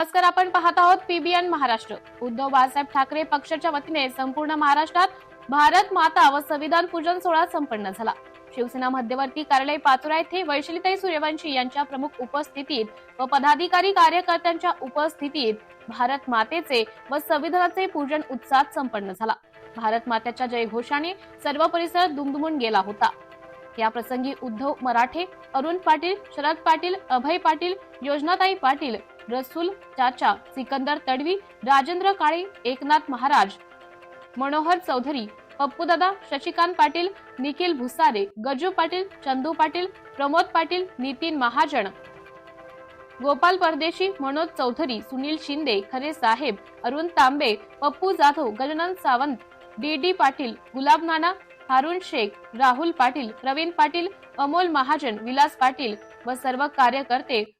नमस्कार आपण पाहत आहोत पीबीएन महाराष्ट्र. उद्धव बाळासाहेब ठाकरे पक्षाच्या वतीने संपूर्ण महाराष्ट्रात भारत माता व संविधान पूजन सोहळा संपन्न झाला. शिवसेना मध्यवर्ती कार्यालय पाचोरा येथे वैशालीताई सूर्यवंशी यांच्या प्रमुख उपस्थितीत व पदाधिकारी कार्यकर्त्यांच्या उपस्थितीत भारत मातेचे व संविधानाचे पूजन उत्साहात संपन्न झाला. भारत मातेच्या जयघोषाने सर्व परिसर दुमदुमून गेला होता. या प्रसंगी उद्धव मराठे अरुण पाटील शरद पाटील अभय पाटील योजनाताई पाटील रसूल चाचा सिकंदर तडवी राजेंद्र काळे एकनाथ महाराज मनोहर चौधरी पप्पूदादा शशिकांत पाटील निखिल भुसारे गजू पाटील चंदू पाटील प्रमोद पाटील नितीन महाजन गोपाल परदेशी मनोज चौधरी सुनील शिंदे खरे साहेब अरुण तांबे पप्पू जाधव गजानन सावंत डी डी पाटील गुलाब नाना हारुण शेख राहुल पाटील प्रवीण पाटील अमोल महाजन विलास पाटील व सर्व कार्यकर्ते